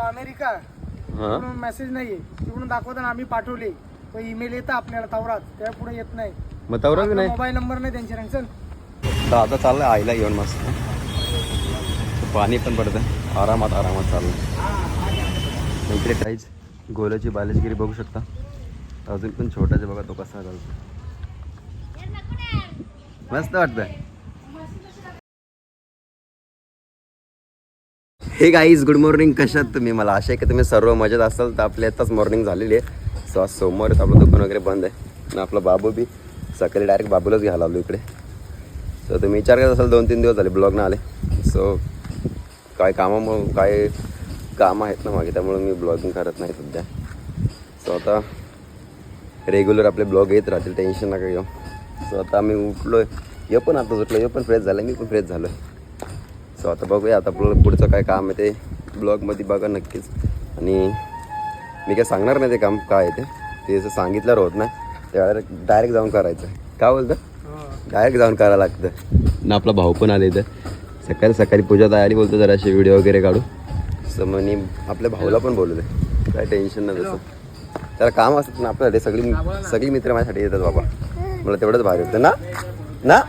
America हा. तिकडून message नाहीये तिकडून दाखवताना आम्ही पाठवले. तो ईमेल येतं आपल्याला तवरात. त्या पुढे येत नाही. मग तवरा बी नाही? मोबाईल नंबर नाही त्यांच्याकडे. चल. दादा चाललाय आईला घेऊन मस्त. पाणी पण पडतं आरामात आरामात चाललं इकडे काहीच गोल्याची बालेशगिरी बघू शकता. अजून पण छोटाचे बघा तो कसा घालतो मस्त वाटतंय. हे गाईज गुड मॉर्निंग कशात तुम्ही? मला आशा आहे की तुम्ही सर्व मजेत असाल. तर आपली आत्ताच मॉर्निंग झालेली आहे. सो आज सोमवार आपलं दुकान वगैरे बंद आहे. आणि आपला बाबू बी सकाळी डायरेक्ट बाबूलाच घ्यायला आलो इकडे. सो तुम्ही विचार करत असाल दोन तीन दिवस झाले ब्लॉग ना आले. सो काय कामामुळं काय कामं आहेत ना मागे त्यामुळे मी ब्लॉगिंग करत नाही सध्या. सो आता रेग्युलर आपले ब्लॉग येत राहतील टेन्शन नका घेऊ. सो आता आम्ही उठलो आहे पण आता उठलो हे पण फ्रेश झालं मी पण फ्रेश झालो आहे सो आता बघूया आता आपलं पुढचं काय काम आहे ते ब्लॉगमध्ये बघा नक्कीच. आणि मी काय सांगणार नाही ते काम काय आहे ते. जसं सांगितल्यावर होत नाही ते डायरेक्ट जाऊन करायचं. काय बोलतं? डायरेक्ट जाऊन करायला लागतं. ना आपला भाऊ पण आले इथं. सकाळी सकाळी पूजा तयारी बोलतो जराशी व्हिडिओ वगैरे काढू सो मग मी आपल्या भाऊला पण बोलू दे. काय टेन्शन नाही तसं. त्याला काम असतं ना आपल्यासाठी सगळी सगळी मित्र माझ्यासाठी येतात बाबा. मला तेवढंच भारी होतं ना? ना?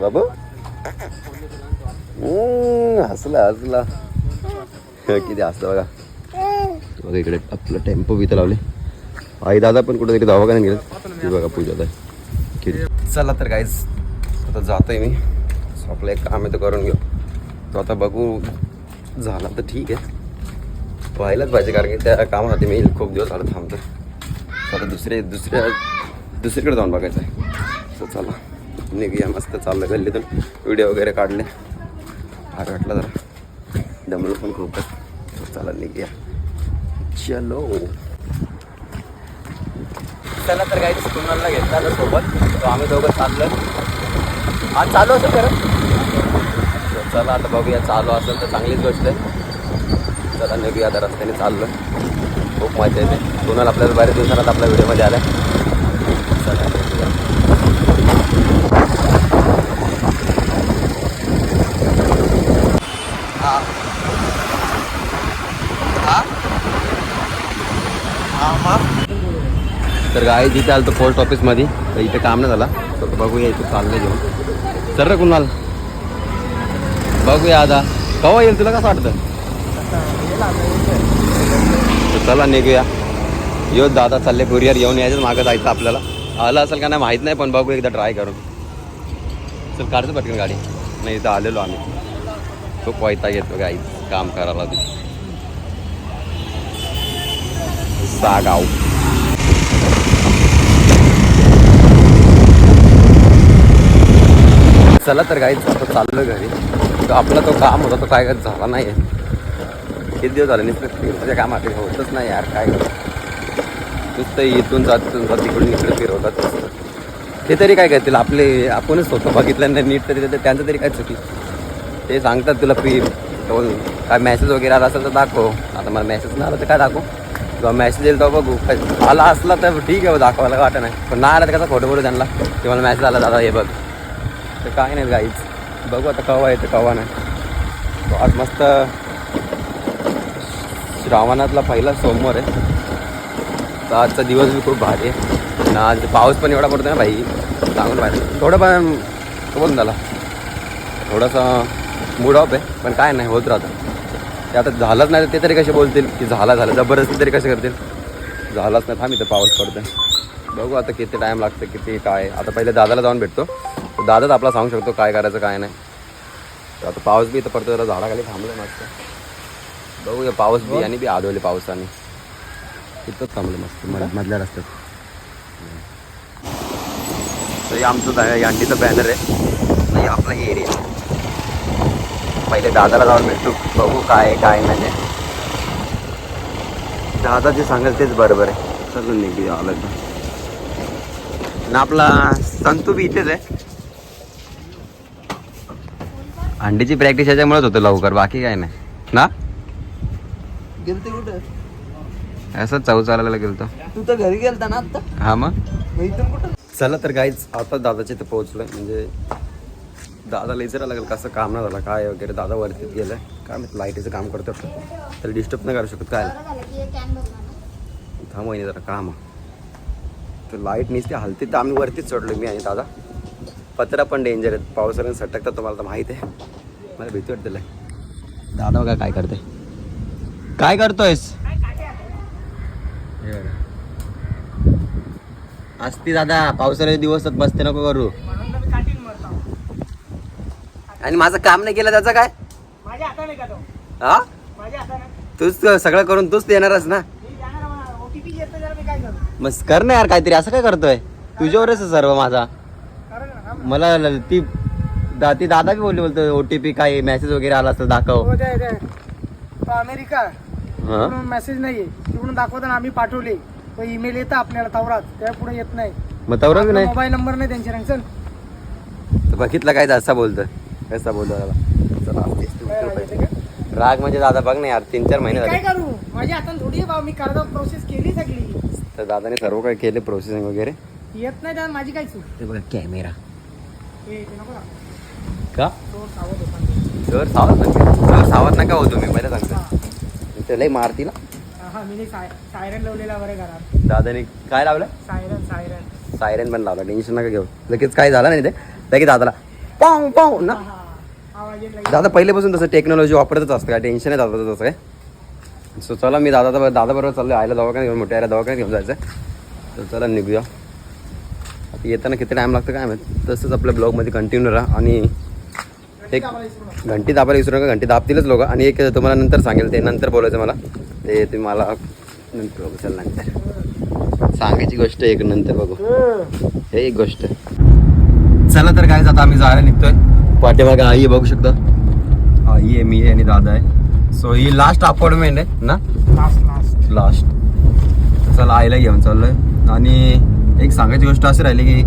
बाबू? हसला हसला टेंपो लावले आई दादा ती पूजा चला तर आता जातोय एक काम घेऊ तो आता बघू ठीक आहे व्हायलाच कारण की त्या कामासाठी मी खूप दिवस थांबतो So आता दुसरे दुसऱ्या दुसरीकडे जाऊन सो चला निघूया मस्त चाललं गल्लीतून व्हिडिओ वगैरे काढले भार वाटलं जरा. दमलो पण खूप चला निघूया. चलो. चला तर काही कुणाला घेतला आलं सोबत. तो आम्ही दोघं चाललो हा चालू असेल खरं चला आता बघूया चालू असेल तर चांगलीच गोष्ट आहे. चला निघूया आता रस्त्याने चाललो खूप मजा येते. कुणाला आपल्याला बऱ्याच दिवसात आपल्या व्हिडिओमध्ये आला चला निघूया. हा. हा? हा, हा. तर गाय जिथे आलं तर पोस्ट ऑफिसमध्ये तर इथे काम नाही झाला. तर बघूया इथे चाललं घेऊन. चल रे कुणाल. बघूया आता. कवा येईल तुला कसं वाटतं? चला निघूया. यो दादा चालले कुरिअर येऊन यायचं मागं जायचं आपल्याला. आलं असेल का नाही माहीत नाही पण बघू एकदा ट्राय करून. चल काढतो पटकन गाडी. नाही इथं आलेलो आम्ही. खूप वैताग येतो गाई काम करायला. ती चला तर गाईच आता चाललो घरी. तो आपला तो काम होता तो काय झाला नाही किती दिवस झाले नुसतं कामात कामाकडे होतच नाही यार काय नुसतं इथून जात जात तिकडून इकडे फिरवतात ते तरी काय करतील? आपले आपणच होतो बघितलं नाही नीट तरी तर त्यांचं तरी काय चुकी? ते सांगतात तुला फी काय मेसेज वगैरे आला असेल तर दाखव. आता मला मेसेज नाही आला तर काय दाखव? किंवा मॅसेज येईल तर बघू. आला असला तर ठीक आहे दाखवायला वाटत नाही. पण नाही आला तर कसा फोटो बोलू त्यांना? की मला मेसेज आला दादा हे बघ. तर काय नाही गाईच बघू आता कवा येतं कवा नाही. आज मस्त श्रावणातला पहिला सोमवार आहे. तर आजचा दिवस बी खूप भारी आहे. आणि आज पाऊस पण एवढा पडतो ना भाई. सांगून पाहिजे. थोडं पण तो बोलून झाला. थोडासा मूड ऑफ आहे. पण काय नाही होत राहतं. ते आता झालंच नाही तर ते तरी कसे बोलतील? की झाला झालं. जबरदस्ती तरी कसे करतील? झालाच नाही. थांब इथं पाऊस पडतोय बघू आता किती टाईम लागतं किती काय. आता पहिले दादाला जाऊन भेटतो. दादाच आपला सांगू शकतो काय करायचं काय नाही. तर आता पाऊस बी इथं पडतो जरा झाडाखाली थांबलं मस्त. बघूया पाऊस बी आणि बी आडवले पावसाने. तिथंच थांबलं मस्त. मध- मधल्या रस्त्यात. तर आमचं यांडीचं बॅनर आहे. आपला एरिया पहिले दादाला जाऊन भेटू. बघू काय काय नाही दादा जे सांगेल तेच बरोबर आहे. चलून निघूया आलं तर ना आपला संतू बी इथेच आहे. अंडीची प्रॅक्टिस याच्यामुळेच होतं लवकर बाकी काय नाही. ना? गेलते कुठं? असं चौ चालायला गेलतो. तू तर घरी गेलता ना आता? हा मग? मग इथून कुठं? चला तर काहीच आता दादाच्या इथं पोहोचलोय. म्हणजे दादाला विचारायला लागेल कसं काम नाही झालं. काय वगैरे दादा वरती गेलं काय माहिती लाईटीचं काम करतो त्याला डिस्टर्ब नाही करू शकत काय? थांब वहिनी जरा काम तर लाइट निसते हलते तर आम्ही वरतीच चढलो मी आणि दादा. पत्रा पण डेंजर आहेत. पावसाळ्यात सटकतात तुम्हाला तर माहीत आहे. मला भीती वाटतेलं दादा बघा काय करते काय करतोयस? हे असती दादा पावसाळ्याचे दिवस बसते नको करू म्हणून तर मी काठीन मरतो आणि माझं काम नाही केलं त्याचं काय? माझ्या हाताने का तो? हा? माझ्या हाताने? तूच तर सगळं करून तूच देणारच ना. मी जाणार ओटीपी येतं जरा मी काय करू? मग कर ना यार काहीतरी. असं काय करतोय? तुझ्यावरच आहे सर्व माझा. कारण ना थांब. मला ल- ती दा ती दादा बी बोलली बोलतो ओ टी पी काय मेसेज वगैरे आला असतं दाखव. हो ते ते तो अमेरिका हा? तिकडून मेसेज नाहीये तिकडून दाखवताना आम्ही पाठवले. तो ईमेल येतं आपल्याला तवरात. त्या पुढे येत नाही. मग तवरा बी नाही? मोबाईल नंबर नाही त्यांचे चल. तर बघितलं काय असा बोलतो कसा बोलतो दादा चला, तेच ते काय उत्तर राग पाहिजे. येते का? राग म्हणजे दादा बघ ना यार तीन चार महिने काय झाले करू? माझ्या हातात थोडी आहे भाऊ मी करदा प्रोसेस केली सगळी. तर दादाने सर्व काही केले प्रोसेसिंग वगैरे? येत नाही त्यात माझी काय चूक? ते बघा कॅमेरा. हे ते नको. का? तो सावध होता सर सावध नका सर सावध नका हो तुम्ही पहिलं सांगतो. हा. ते लई मारती ना. हा मी साय सायरन लावलेला बरे घरात. दादाने काय लावलं? सायरन सायरन सायरन पण लावला. टेन्शन नका घेऊ. लगेच काय झालं नाही ते? लगेच दादाला पाव पाव ना हा आवाज येत लागला. दादा पहिल्यापासून तसं टेक्नॉलॉजी वापरतच असतं काय टेन्शन आहे दादा तसं काय सो चला मी दादा दादा बरोबर चाललो आयला दवाखान्यात घेऊन मोठ्या आयला दवाखान्यात घेऊन जायचं तर चला निघूया. आता येताना किती टाईम लागतं काय माहीत? तसंच आपल्या ब्लॉगमध्ये कंटिन्यू राहा. आणि एक. घंटी दाबायला विसरू नका. घंटी दाबतीलच लोक. आणि एक तुम्हाला नंतर सांगेल ते नंतर बोलायचं मला. ते तुम्ही मला नंतर बघू चल नंतर. सांगायची गोष्ट एक नंतर बघू. हं. हे एक गोष्ट. चला तर काय जाता आम्ही जायला निघतोय. पाठीमागे आई आहे बघू शकता. आई आहे मी आहे आणि दादा आहे. सो ही लास्ट अपॉइंटमेंट आहे ना? लास्ट लास्ट लास्ट चला आईला घेऊन चाललोय. आणि एक सांगायची गोष्ट अशी राहिली की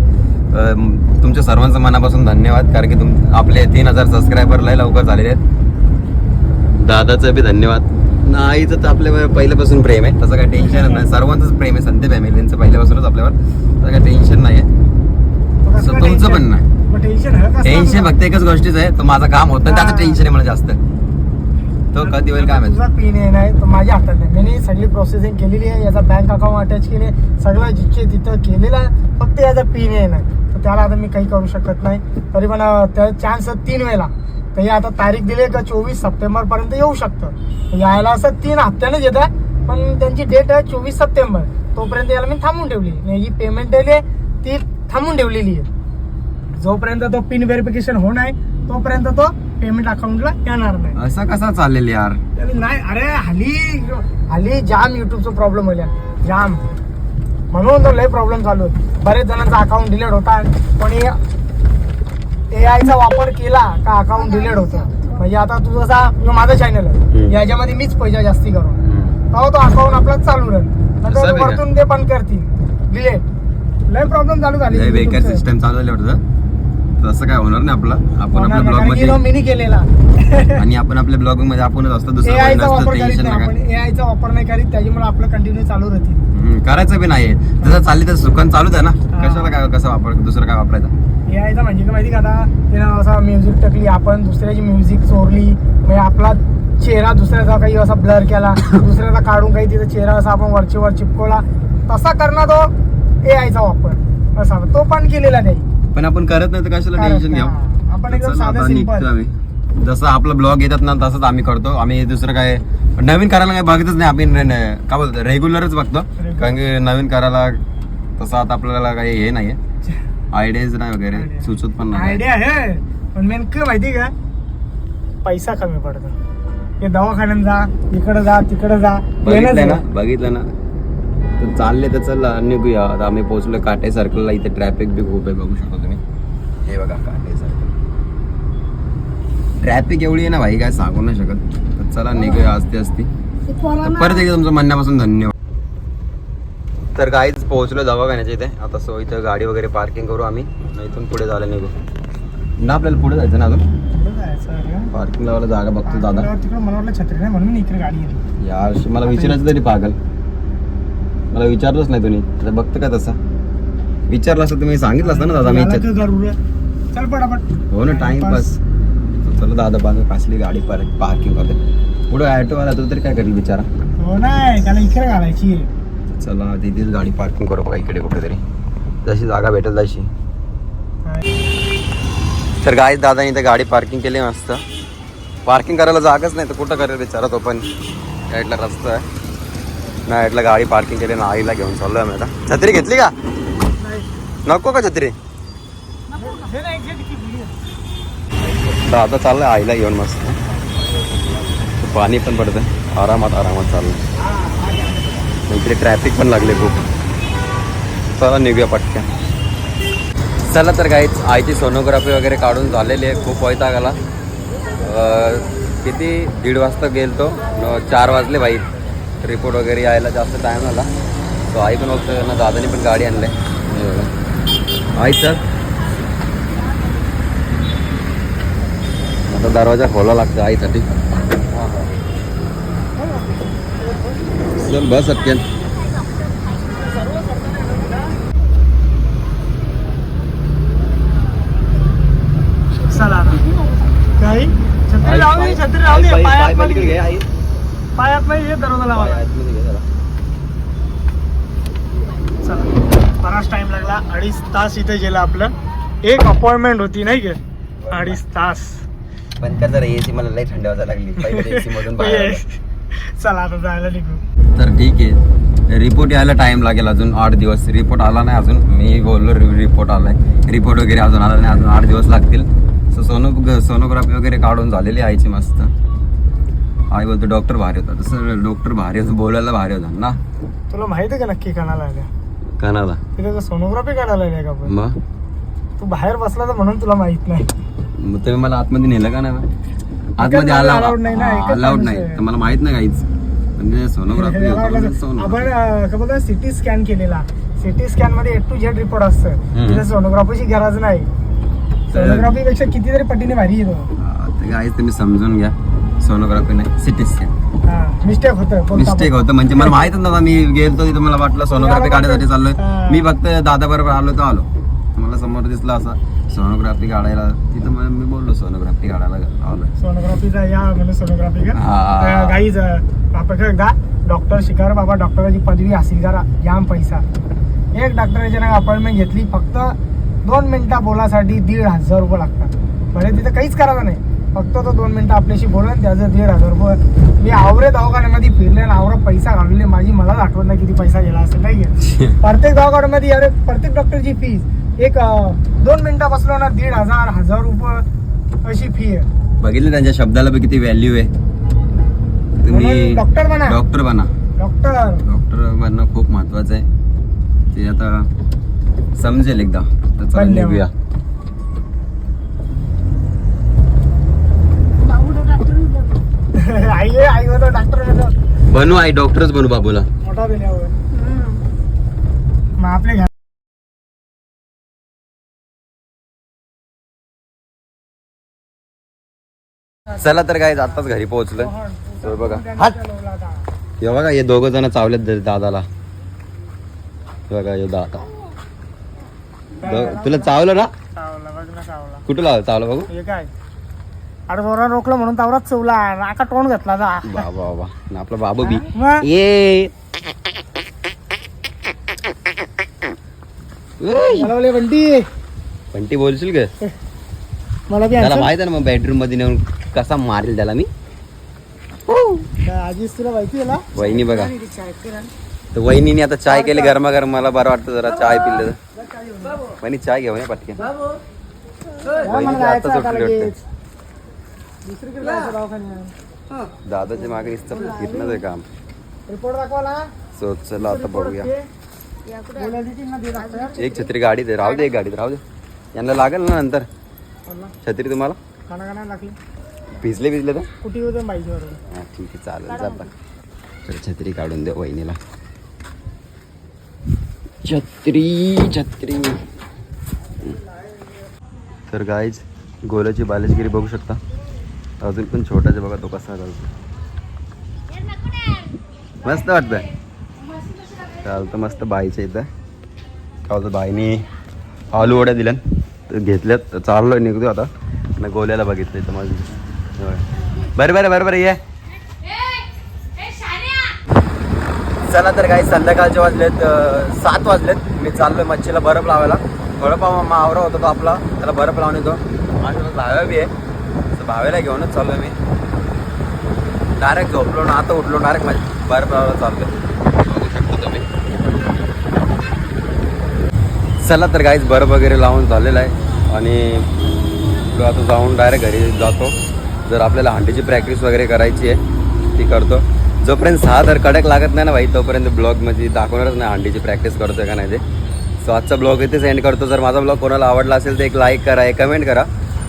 तुमच्या सर्वांचं मनापासून धन्यवाद कारण की तुम आपले तीन हजार सबस्क्रायबर लय लवकर झालेले आहेत. दादाचं बी धन्यवाद. न आईचं तर आपल्यावर पहिल्यापासून प्रेम आहे तसं काही टेन्शन नाही. सर्वांचंच प्रेम आहे संते फॅमिलींचं पहिल्यापासूनच आपल्यावर. तसं काही टेन्शन नाही आहे तुमचं? पण नाही. टेन्शन हं? फक्त एकच गोष्टीच आहे. तो माझं काम होतं त्याचं हा. टेन्शन आहे मला जास्त. तो कधी होईल काय माहिती. तुझा पिन आहे नाही तो माझ्या हातात नाही मी सगळी प्रोसेसिंग केलेली आहे. याचा बँक अकाउंट अटॅच केले सगळं जिथे तिथं केलेलं आहे. फक्त याचा पिन आहे नाही तर त्याला आता मी काही करू शकत नाही. तरी पण त्या चान्स तीन वेळेला. तर हे आता तारीख दिली आहे का? चोवीस सप्टेंबर पर्यंत येऊ शकतं. यायला असं तीन हप्त्यानेच येत आहे. पण त्यांची डेट आहे चोवीस सप्टेंबर. तोपर्यंत याला मी थांबून ठेवली जी पेमेंट दिली आहे ती थांबून ठेवलेली आहे. जोपर्यंत तो पिन व्हेरिफिकेशन होणार आहे तोपर्यंत तो पेमेंट अकाउंटला येणार नाही. असं कसा चाललेल यार? नाही अरे हल्ली हल्ली जाम युट्यूबचा प्रॉब्लेम होईल जाम. म्हणून तो लय प्रॉब्लेम चालू आहे बरेच जणांचा अकाउंट डिलीट होता. कोणी ए आयचा वापर केला का अकाउंट डिलीट होतं? म्हणजे आता तू जसा माझा चॅनल आहे. याच्यामध्ये मीच पैसा जास्ती करू तेव्हा तो अकाउंट आपला चालू राहील. नंतर? वरतून ते बंद करतील. डिलीट लय प्रॉब्लेम चालू झाले. सिस्टम चालू झाली वाटतं. तसं काय होणार नाही आपलं. आपण आपल्या ब्लॉगमध्ये मिनी केलेला. आणि आपण आपल्या ब्लॉगमध्ये आपणच असतो दुसरं ए कोणी आयचा नसतं वापर करीत टेन्शन नाही आपण. नका वापर नाही करीत त्याच्यामुळे आपलं कंटिन्यू चालू राहतील. हम्म, करायचं बी नाही जसं चालली तर सुकन चालूच आहे ना. कशाला काय कसं वापर दुसरं काय वापरायचं? ए आयचा म्हणजे काय माहिती का आता? त्यानं असा म्युझिक टाकली आपण दुसऱ्याची म्युझिक चोरली. म्हणजे आपला चेहरा दुसऱ्याचा काही असा ब्लर केला. दुसऱ्याचा काढून काही तिचा चेहरा असा आपण वरचे वर चिपकवला. तसा करणार तो ए आयचा वापर. असा तो पण केलेला नाही पण आपण करत नाही तर कशाला टेन्शन हा. आपण आता. निघतो आम्ही. जसं आपलं ब्लॉग येतात ना तसंच आम्ही करतो. आम्ही दुसरं काय नवीन करायला काय बघतच नाही. आम्ही काय बोलतो रेग्युलरच बघतो. कारण की नवीन करायला तसं आता आपल्याला काही हे नाही आयडियाज नाही वगैरे. सुचत पण नाही. आयडिया आहे. पण मेन काय माहिती का? पैसा कमी पडतो. हे दवाखान्यात जा इकडे जा तिकडे जा. बघितलं ना. बघितलं ना? तर चालले तर चला निघूया. आता आम्ही पोहोचलो काटे सर्कलला इथे ट्रॅफिक बी खूप आहे बघू शकता तुम्ही. हे बघा काटे सर्कल ट्रॅफिक एवढी आहे ना भाई काय सांगू नाही शकत. तर चला निघूया असते असती तर परत एकदा तुमचं म्हणण्यापासून धन्यवाद. तर काहीच पोहोचलो दवाखान्याच्या इथे. आता सो इथं गाडी वगैरे पार्किंग करू आम्ही. इथून पुढे जायला निघू. ना आपल्याला पुढे जायचं ना अजून? पार्किंग लावायला जागा बघतो दादा. छत्री नाही म्हणून इकडे गाडी यार मला विचारायचं तरी पागल. मला विचारलंच नाही तुम्ही. आता बघतं का तसा. विचारलं असतं तुम्ही सांगितलं असतं ना दादा मी? चल पटापट. हो ना टाइमपास चला दादा बांधून कासली गाडी पार्क पार्किंग करते पुढे ॲटोवाला तो तरी काय करेल बिचारा? हो नाही त्याला इकडे घालायची चला तिथेच गाडी पार्किंग करू बघा इकडे कुठेतरी. जशी जागा भेटेल तशी. तर गाय दादाने इथे गाडी पार्किंग केली मस्त. पार्किंग करायला जागाच नाही तर कुठं करेल बिचारा तो पण. साईडला रस्ता आहे. नाही साईडला गाडी पार्किंग केली ना आईला घेऊन चाललोय आम्ही आता छत्री घेतली का नको का छत्री आता चाललंय आईला घेऊन मस्त पाणी पण पडतं आरामात आरामात चाललं इकडे ट्रॅफिक पण लागले खूप चला निघूया पटकन चला तर काहीच आईची सोनोग्राफी वगैरे काढून झालेली आहे खूप वैताग आला किती दीड वाजता गेलतो तो चार वाजले बाई रिपोर्ट वगैरे यायला जास्त टाईम झाला. तो आई पण बघतो ना दादानी पण गाडी आणले आई चल आता दरवाजा खोला लागतो आईसाठी. चल बस चला काही? छत्री राहू छत्री राहू दे पायात मध्ये पायात नाही ये दरवाजा लावा. चला. बराच टाइम लागला. अडीच तास इथे गेला आपलं. एक अपॉइंटमेंट होती नाही का? अडीच तास. पण कर जरा एसी मला लई थंड वाजायला लागली. पहिले एसी मधून बाहेर आलो. चला आता जायला निघू. तर ठीक आहे. रिपोर्ट यायला टाइम लागेल अजून आठ दिवस. रिपोर्ट आला नाही अजून. मी बोललो रिपोर्ट आलाय. रिपोर्ट वगैरे अजून आला नाही. अजून आठ दिवस लागतील. सो सोनो सोनोग्राफी वगैरे काढून झालेली आईची मस्त. आई बोलतो डॉक्टर भारी होता तसं डॉक्टर भारी होतं बोलायला भारी होता ना. तुला माहिती आहे का नक्की कानाला आल्या? कणाला तिथे सोनोग्राफी काढायला आल्या का आपण मग? तू बाहेर बसला तर म्हणून तुला माहीत नाही. मग तुम्ही मला आतमध्ये नेलं का नाही? आतमध्ये आला allowed नाही ना, एकच अलाउड माणूस नाही. आहे. तर मला माहीत नाही काहीच. म्हणजे सोनोग्राफी आपण सोनोग्राफी अं, काय बोलतो सिटी स्कॅन केलेला. सिटी स्कॅनमध्ये ए टू झेड रिपोर्ट असतं. तिथे सोनोग्राफीची गरज नाही. सोनोग्राफी पेक्षा कितीतरी पटीने भारी येतो काहीच तुम्ही समजून घ्या. सोनोग्राफी नाही सिटी स्कॅन मिस्टेक होतं मिस्टेक होतं म्हणजे मला माहीत नव्हतं मी गेलतो तिथं मला वाटलं सोनोग्राफी काढायसाठी चाललोय. मी फक्त दादा बरोबर आलो तर आलो. मला समोर दिसला असा सोनोग्राफी काढायला तिथं मला मी बोललो सोनोग्राफी काढायला आलोय. सोनोग्राफीचा या सोनोग्राफी हा. गाईज एकदा डॉक्टर शिकार बाबा डॉक्टराची पदवी हासिल करा याम पैसा. एक डॉक्टराची ना अपॉइंटमेंट घेतली फक्त दोन मिनिटं बोलासाठी दीड हजार रुपये लागतात. म्हणजे तिथं काहीच करायचं नाही. फक्त तो दोन मिनिटं आपल्याशी बोलून त्याचं दीड हजार रुपये मी आवरे दवाखान्यामध्ये फिरले आणि आवरा पैसा घालवले. माझी मलाच आठवत नाही किती पैसा गेला असेल नाही का? प्रत्येक दवाखान्यामध्ये अरे प्रत्येक डॉक्टरची फीज एक दोन मिनिटं बसलो ना दीड हजार हजार रुपये अशी फी आहे. बघितलं त्यांच्या शब्दाला किती व्हॅल्यू आहे. तुम्ही डॉक्टर बना. डॉक्टर बना. डॉक्टर डॉक्टर बनणं खूप महत्वाचं आहे. ते आता समजेल एकदा तर चला धन्यवाद. निघूया आई आई डॉक्टर बनू आई डॉक्टरच बनू बाबूला. मोठा मग आपले घरा चला तर काय आताच घरी पोहोचलोय. तर बघा. हात हे बघा हे दोघं जण चावलेत दादाला. हे बघा हे दादा. तुला चावलं ना? चावला बघ ना चावला. कुठं लावलं? चावलं बघू. हे काय? अरे बरोबर रोखलं म्हणून तावरात चवला. नाका तोंड घेतला जा. बाबा बाबा आपला बाबू बी. मग? ये. मला बोले बंटी. पण ती बोलशील का मला बी त्याला माहीत आहे ना मग बेडरूममध्ये नेऊन कसा मारेल त्याला मी? काय आजीच तुला माहिती आहे ना? वहिनी बघा. तर वहिनीने आता चाय केली गरमा गरम मला बरं वाटतं जरा चाय पिल्लं. वहिनी चाय घेऊन ये पटकन. वहिनी मला जायचं आता लगेच. वाटतं. दुसरीकडे जायचं दवाखान्यात. दादाच्या मागे नुसतं फिरणंच आहे काम. रिपोर्ट दाखवाला. सो चला आता बघूया. बोलायला देतील ना ते डॉक्टर. एक छत्री गाडी दे राहू दे एक गाडीत राहू दे. यांना लागेल ना नंतर? बोलला छत्री तुम्हाला? खाना खाना लागली. भिजले भिजले तर? कुठे होते? हा ठीक आहे चालेल जाता. तर छत्री काढून दे वहिनीला. छत्री छत्री. तर गाईज गोल्याची बालेशगिरी बघू शकता. अजून पण छोटाचे बघा तो कसा चालतो मस्त वाटतंय. चालतं मस्त बाईच्या इथं. काय बाईने आलू वड्या दिल्यान घेतल्यात चाललोय निघतो आता. आणि गोल्याला बघितलं इथं माझं बरं बरं बरं बरं ये. चला तर काही संध्याकाळचे वाजलेत सात वाजलेत. मी चाललोय मच्छीला बर्फ लावायला. थोडंफार मावरा होता तो आपला त्याला बर्फ लावून येतो. माझ्या भाव्या बी आहे. भावेला घेऊनच चाललो मी. डायरेक्ट झोपलो ना आता उठलो डायरेक्ट माझ्या बाहेर पडायला चाललो बघू शकता तुम्ही. चला तर काहीच बर्फ वगैरे लावून झालेलं आहे. आणि आता जाऊन डायरेक्ट घरी जातो. जर आपल्याला हंडीची प्रॅक्टिस वगैरे करायची आहे ती करतो. जोपर्यंत सहा तर कडक लागत नाही ना भाई तोपर्यंत ब्लॉगमध्ये दाखवणारच नाही हंडीची प्रॅक्टिस करतोय का नाही ते. सो आजचा ब्लॉग इथेच एंड करतो. जर माझा ब्लॉग कोणाला आवडला असेल तर एक लाईक करा एक कमेंट करा.